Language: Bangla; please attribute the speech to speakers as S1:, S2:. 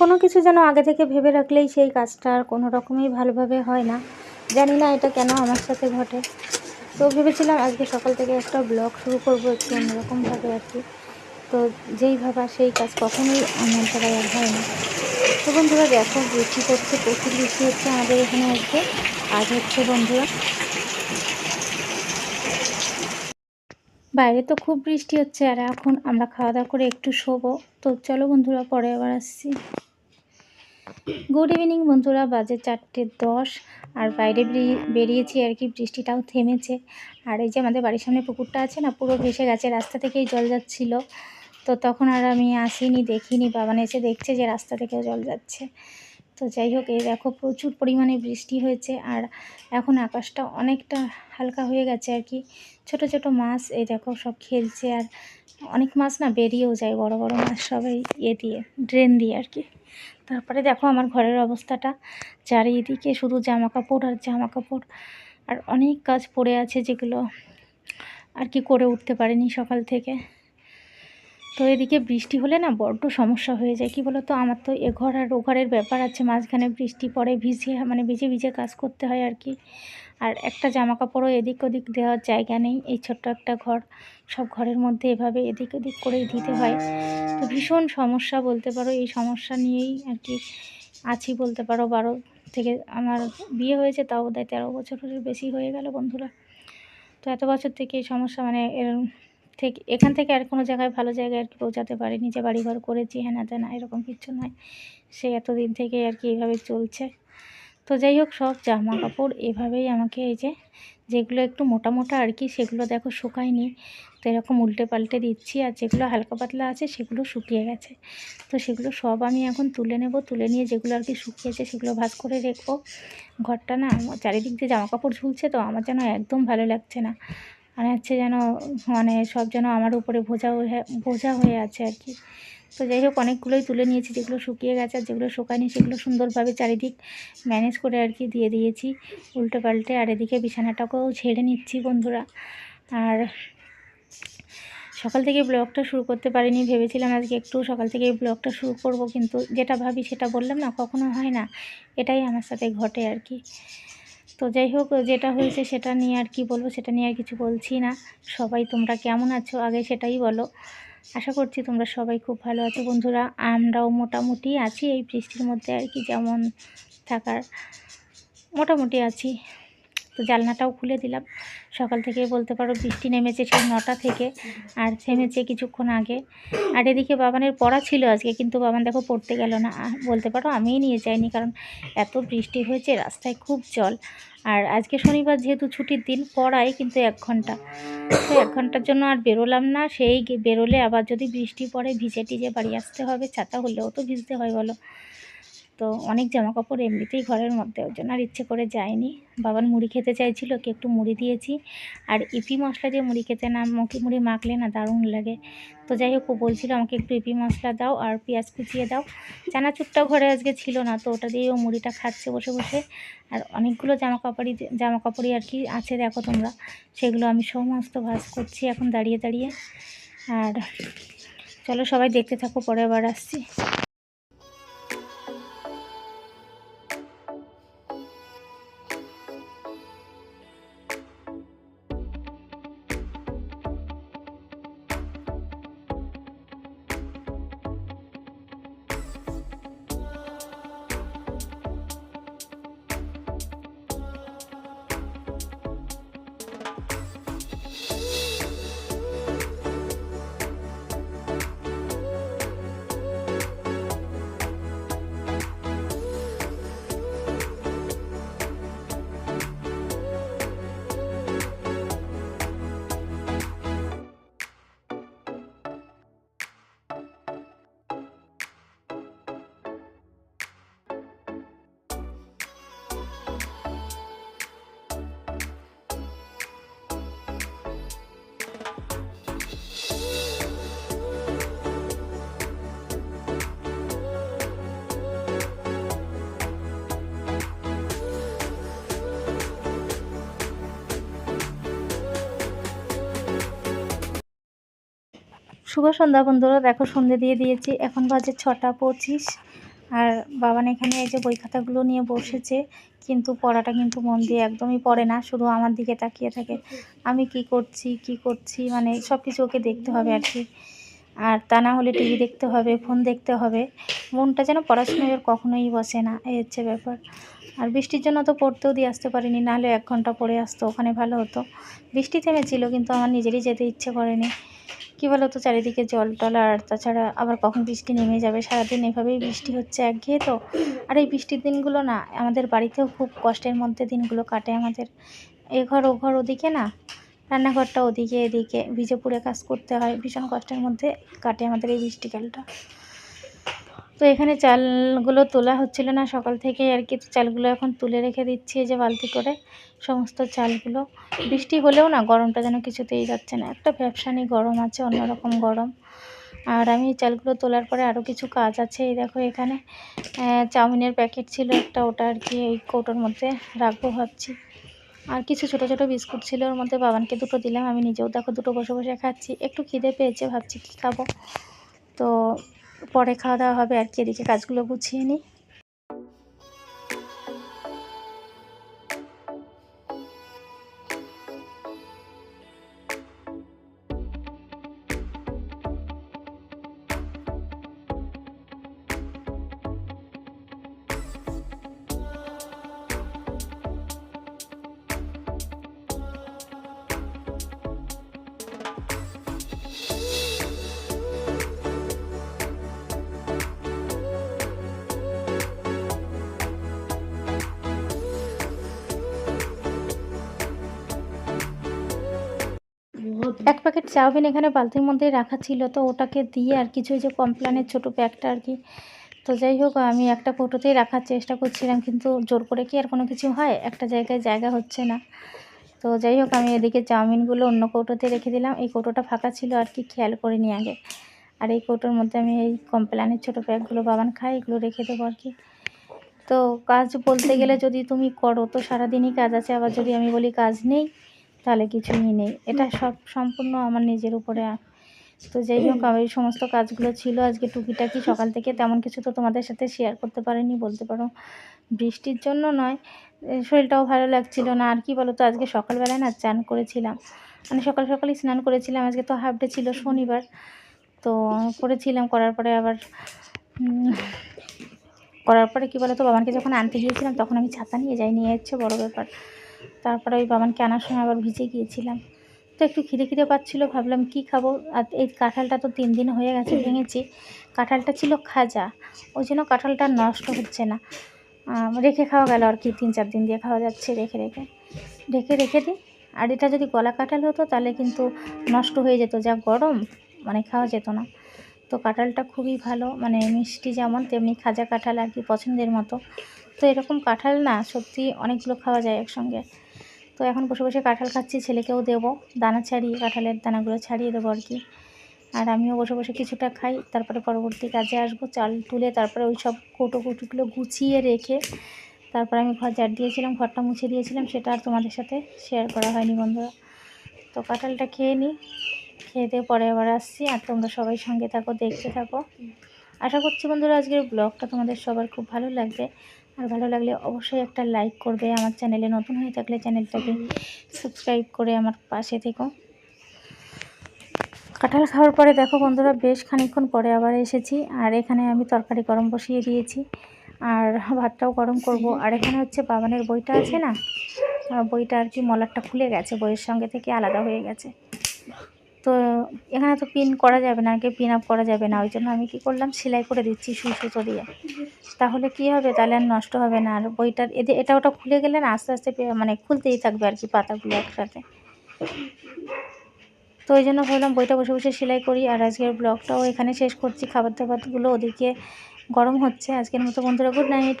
S1: কোনো কিছু যেন আগে থেকে ভেবে রাখলেই সেই কাজটা আর কোনো রকমই ভালোভাবে হয় না। জানি না এটা কেন আমার সাথে ঘটে। তো ভেবেছিলাম আজকে সকাল থেকে একটা ব্লগ শুরু করব, একটু অন্যরকমভাবে আর কি। তো যেই ভাবা সেই কাজ কখনোই আমার দ্বারা আর হয় না। তো বন্ধুরা দেখো বৃষ্টি করছে প্রচুর বৃষ্টি হচ্ছে আমাদের এখানে আজকে। আজ হচ্ছে বন্ধুরা, বাইরে তো খুব বৃষ্টি হচ্ছে আর এখন আমরা খাওয়া দাওয়া করে একটু শোবো। তো চলো বন্ধুরা, পরে আবার আসছি। গুড ইভিনিং বন্ধুরা। বাজে চারটে দশ, আর বাইরে বেরিয়ে- বেরিয়েছি আর কি, বৃষ্টিটাও থেমেছে। আর এই যে আমাদের বাড়ির সামনে পুকুরটা আছে না, পুরো ভেসে গেছে, রাস্তা থেকেই জল যাচ্ছিল। তো তখন আর আমি আসিনি, দেখিনি, বাবান এসে দেখছে যে রাস্তা থেকেও জল যাচ্ছে। তো যাই হোক, এই দেখো প্রচুর পরিমাণে বৃষ্টি হয়েছে, আর এখন আকাশটা অনেকটা হালকা হয়ে গেছে আর কি। ছোট ছোট মাছ, এই দেখো, সব খেলছে, আর অনেক মাছ না বেরিয়েও যায়, বড় বড় মাছ সবাই ইয়ে দিয়ে ড্রেন দিয়ে আর কি। তারপরে দেখো আমার ঘরের অবস্থাটা, চারিদিকে শুধু জামা কাপড় আর জামা কাপড় আর অনেক কাজ পড়ে আছে যেগুলো আর কি করে উঠতে পারিনি সকাল থেকে। তো এদিকে বৃষ্টি হলে না বড্ড সমস্যা হয়ে যায়। কি বলো তো আমার তো এ ঘর আর ও ঘরের ব্যাপার আছে, মাঝখানে বৃষ্টি পড়ে, ভিজে মানে ভিজে ভিজে কাজ করতে হয় আর কি। আর একটা জামা কাপড়ও এদিক ওদিক দেওয়ার জায়গা নেই, এই ছোট্ট একটা ঘর। সব ঘরের মধ্যে এভাবে এদিক ওদিক করেই দিতে হয়। তো ভীষণ সমস্যা বলতে পারো, এই সমস্যা নিয়েই আর কি আছি বলতে পারো। বারো থেকে আমার বিয়ে হয়েছে, তাও বোধ হয় তেরো বছরের বেশি হয়ে গেল বন্ধুরা। তো এত বছর থেকে এই সমস্যা মানে এর থেকে এখান থেকে আর কোনো জায়গায় ভালো জায়গায় আর কি পৌঁছাতে পারিনি যে বাড়িঘর করেছি হ্যাঁ না তেনা, এরকম কিছু নয়। সে এতদিন থেকে আর কি এইভাবে চলছে। তো যাই হোক, সব জামা কাপড় এভাবেই আমাকে এই যে যেগুলো একটু মোটা মোটা আর কি, সেগুলো দেখো শুকায়নি। তো এরকম উল্টে পাল্টে দিচ্ছি আর যেগুলো হালকা পাতলা আছে, সেগুলো শুকিয়ে গেছে। তো সেগুলো সব আমি এখন তুলে নেব, তুলে নিয়ে যেগুলো আর কি শুকিয়েছে সেগুলো ভাজ করে রেখবো ঘরটা না, চারিদিক দিয়ে জামা কাপড় ঝুলছে তো, আমার যেন একদম ভালো লাগছে না। মানে হচ্ছে যেন মানে সব যেন আমার উপরে বোঝা হয়ে বোঝা হয়ে আছে আর কি। তো যাই হোক, অনেকগুলোই তুলে নিয়েছি, যেগুলো শুকিয়ে গেছে আর যেগুলো শুকায়নি, সেগুলো সুন্দরভাবে চারিদিক ম্যানেজ করে আর কি দিয়ে দিয়েছি উল্টে পাল্টে আর এদিকে বিছানাটাকেও ঝেড়ে নিচ্ছি বন্ধুরা। আর সকাল থেকে ব্লগটা শুরু করতে পারিনি, ভেবেছিলাম আজকে একটু সকাল থেকে ব্লগটা শুরু করব, কিন্তু যেটা ভাবি সেটা বললাম না, কখনো হয় না। এটাই আমার সাথে ঘটে আর কি। তো যাই হোক, যেটা হয়েছে সেটা নিয়ে আর কি বলব, সেটা নিয়ে আর কিছু বলছি না। সবাই তোমরা কেমন আছো? আগে সেটাই বলো। আশা করছি তোমরা সবাই খুব ভালো আছো বন্ধুরা। আমরাও মোটামুটি আছি, এই বৃষ্টির মধ্যে আর কি যেমন থাকার। মোটামুটি আছি। তো জানলাটাও খুলে দিলাম। সকাল থেকে বলতে পারো বৃষ্টি নেমেছে সেই নটা থেকে, আর থেমেছে কিছুক্ষণ আগে। আর এদিকে বাবানের পড়া ছিল আজকে, কিন্তু বাবান দেখো পড়তে গেল না। বলতে পারো আমিই নিয়ে যাইনি, কারণ এত বৃষ্টি হয়েছে, রাস্তায় খুব জল। আর আজকে শনিবার যেহেতু ছুটির দিন, পড়াই কিন্তু এক ঘণ্টা। তো এক ঘণ্টার জন্য আর বেরোলাম না, সেই বেরোলে আবার যদি বৃষ্টি পড়ে ভিজে টিজে বাড়ি আসতে হবে, ছাতা হলেও তো ভিজতে হয় বলো। তো অনেক জামা কাপড় এমনিতেই ঘরের মধ্যে ওর জন্য আর ইচ্ছে করে যায়নি। বাবার মুড়ি খেতে চাইছিল কি একটু মুড়ি দিয়েছি। আর ইপি মশলা দিয়ে মুড়ি খেতে না, মুখে মুড়ি মাখলে না দারুণ লাগে। তো যাই হোক, ও বলছিল আমাকে একটু ইপি মশলা দাও আর পেঁয়াজ কুচিয়ে দাও। চানাচুরটাও ঘরে আজকে ছিল না, তো ওটা দিয়ে ও মুড়িটা খাচ্ছে বসে বসে। আর অনেকগুলো জামা কাপড়ই জামা কাপড়ই আর কি আছে দেখো তোমরা। সেগুলো আমি সমস্ত ভাজ করছি এখন দাঁড়িয়ে দাঁড়িয়ে। আর চলো সবাই দেখতে থাকো পরে আবার আসছি। শুভ সন্ধ্যা বন্ধুরা, দেখো সন্ধে দিয়ে দিয়েছি। এখন বাজে ছটা পঁচিশ আর বাবান এখানে এই যে বই খাতাগুলো নিয়ে বসেছে, কিন্তু পড়াটা কিন্তু মন দিয়ে একদমই পড়ে না, শুধু আমার দিকে তাকিয়ে থাকে। আমি কি করছি কি করছি মানে সব কিছু ওকে দেখতে হবে আর কি। আর তা না হলে টিভি দেখতে হবে, ফোন দেখতে হবে। মনটা যেন পড়াশোনায় ওর কখনোই বসে না, এই হচ্ছে ব্যাপার। আর বৃষ্টির জন্য তো পড়তেও দিয়ে আসতে পারিনি, নাহলে এক ঘণ্টা পড়ে আসতো, ওখানে ভালো হতো। বৃষ্টি থেমেছিল, কিন্তু আমার নিজেরই যেতে ইচ্ছে করেনি। কী বলো তো চারিদিকে জল টল, আর তাছাড়া আবার কখন বৃষ্টি নেমে যাবে? সারাদিন এভাবেই বৃষ্টি হচ্ছে একঘেয়ে তো? আর এই বৃষ্টির দিনগুলো না, আমাদের বাড়িতেও খুব কষ্টের মধ্যে দিনগুলো কাটে আমাদের। এ ঘর ও ঘর ওদিকে না, রান্নাঘরটা ওদিকে এদিকে, ভিজে পুড়ে কাজ করতে হয়, ভীষণ কষ্টের মধ্যে কাটে আমাদের এই বৃষ্টিকালটা। তো এখানে চালগুলো তোলা হচ্ছিল না। সকাল থেকে আর কি চালগুলো এখন তুলে রেখে দিচ্ছি যে বালতি করে সমস্ত চালগুলো। বৃষ্টি হলেও না গরমটা যেন কিছুতেই যাচ্ছে না। একটা ব্যবসানি গরম আছে, অন্যরকম গরম। আর আমি চালগুলো তোলার পরে আরও কিছু কাজ আছে। এই দেখো এখানে চাউমিনের প্যাকেট ছিল একটা, ওটা আর কি এই কৌটোর মধ্যে রাখব ভাবছি। আর কিছু ছোট ছোট বিস্কুট ছিল ওর মধ্যে বাবানকে দুটো দিলাম। আমি নিজেও দেখো দুটো বসে বসে খাচ্ছি। একটু খিদে পেয়েছে, ভাবছি কী খাব। তো পরে খাওয়া দাওয়া হবে আর কি এদিকে কাজগুলো গুছিয়ে নিই। এক প্যাকেট চাউমিন এখানে বালতির মধ্যে রাখা ছিল, তো ওটাকে দিয়ে আর কিছু যে কমপ্লানের ছোটো প্যাকটা আর কি। তো যাই হোক, আমি একটা কৌটোতেই রাখার চেষ্টা করছিলাম, কিন্তু জোর করে কি আর কোনো কিছু হয়? একটা জায়গায় জায়গা হচ্ছে না। তো যাই হোক, আমি এদিকে চাউমিনগুলো অন্য কৌটোতে রেখে দিলাম। এই কৌটোটা ফাঁকা ছিল আর কি, খেয়াল করে করিনি আগে। আর এই কৌটোর মধ্যে আমি এই কমপ্লানের ছোটো প্যাকগুলো বাবান খাই এগুলো রেখে দেবো আর কি। তো কাজ বলতে গেলে যদি তুমি করো, তো সারাদিনই কাজ আছে। আবার যদি আমি বলি কাজ নেই তাহলে কিছুই নেই। এটা সব সম্পূর্ণ আমার নিজের উপরে। তো যাই হোক আমার এই সমস্ত কাজগুলো ছিল। আজকে টুকিটাকি সকাল থেকে তেমন কিছু তো তোমাদের সাথে শেয়ার করতে পারিনি বলতে পারো। বৃষ্টির জন্য নয় শরীরটাও ভালো লাগছিল না। আর কি বলো তো আজকে সকালবেলায় না চান করেছিলাম। মানে সকাল সকালই স্নান করেছিলাম। আজকে তো হাফ ডে ছিল শনিবার। তো করেছিলাম করার পরে আবার করার পরে কী বলো তো বাবাকে যখন আনতে গিয়েছিলাম তখন আমি ছাতা নিয়ে যাই নিয়ে যাচ্ছে বড়ো ব্যাপার। তারপরে ওই বাবানকে আনার সময় আবার ভিজে গিয়েছিলাম। তো একটু খিদে খিদে পাচ্ছিলো, ভাবলাম কি খাব? আর এই কাঁঠালটা তো তিন দিন হয়ে গেছে, ভেঙেছি। কাঁঠালটা ছিল খাজা, ওই জন্য কাঁঠালটা নষ্ট হচ্ছে না। রেখে খাওয়া গেল আর কি, তিন চার দিন দিয়ে খাওয়া যাচ্ছে রেখে রেখে। রেখে রেখে দিই, আর এটা যদি গলা কাঁঠাল হতো তাহলে কিন্তু নষ্ট হয়ে যেত, যা গরম মানে খাওয়া যেত না। তো কাঁঠালটা খুবই ভালো মানে মিষ্টি যেমন, তেমনি খাজা কাঁঠাল আর কি পছন্দের মতো। তো এরকম কাঁঠাল না সত্যি অনেকগুলো খাওয়া যায় একসঙ্গে। তো এখন বসে বসে কাঁঠাল খাচ্ছি, ছেলেকেও দেবো। দানা ছাড়িয়ে, কাঁঠালের দানাগুলো ছাড়িয়ে দেবো আর কি। আর আমিও বসে বসে কিছুটা খাই, তারপরে পরবর্তী কাজে আসব। চাল তুলে তারপরে ওই সব কৌটো কুটুগুলো গুছিয়ে রেখে তারপরে আমি ঘর ঝাড় দিয়েছিলাম, ঘরটা মুছে দিয়েছিলাম, সেটা আর তোমাদের সাথে শেয়ার করা হয়নি বন্ধুরা। তো কাঁঠালটা খেয়ে নিই, খেয়ে দিয়ে পরে আবার আসছি। আর তোমরা সবাই সঙ্গে থাকো, দেখতে থাকো। আশা করছি বন্ধুরা আজকের ব্লগটা তোমাদের সবার খুব ভালো লাগবে। আর ভালো লাগলে অবশ্যই একটা লাইক করবে, আমার চ্যানেলে নতুন হয়ে থাকলে চ্যানেলটাকে সাবস্ক্রাইব করে আমার পাশে থেকো। কাঁঠাল খাওয়ার পরে দেখো বন্ধুরা, বেশ খানিক্ষণ পরে আবার এসেছি, আর এখানে আমি তরকারি গরম বসিয়ে দিয়েছি, আর ভাতটাও গরম করব। আর এখানে হচ্ছে বাবানের বইটা আছে না বইটা আর কি মলারটা খুলে গেছে, বইয়ের সঙ্গে থেকে আলাদা হয়ে গেছে। তো এখানে তো পিন করা যাবে না, আগে পিন আপ করা যাবে না। ওই জন্য আমি কী করলাম? সেলাই করে দিচ্ছি সুই সুতো দিয়ে। তাহলে কি হবে? তাহলে আর নষ্ট হবে না। আর বইটার এদের এটা ওটা খুলে গেলে না আস্তে আস্তে মানে খুলতেই থাকবে আর কি পাতাগুলো একসাথে। তো ওই জন্য ভাবলাম বইটা বসে বসে সেলাই করি। আর আজকের ব্লগটাও এখানে শেষ করছি। খাবার দাবারগুলো ওদিকে গরম হচ্ছে। আজকের মতো বন্ধুরা গুড নাইট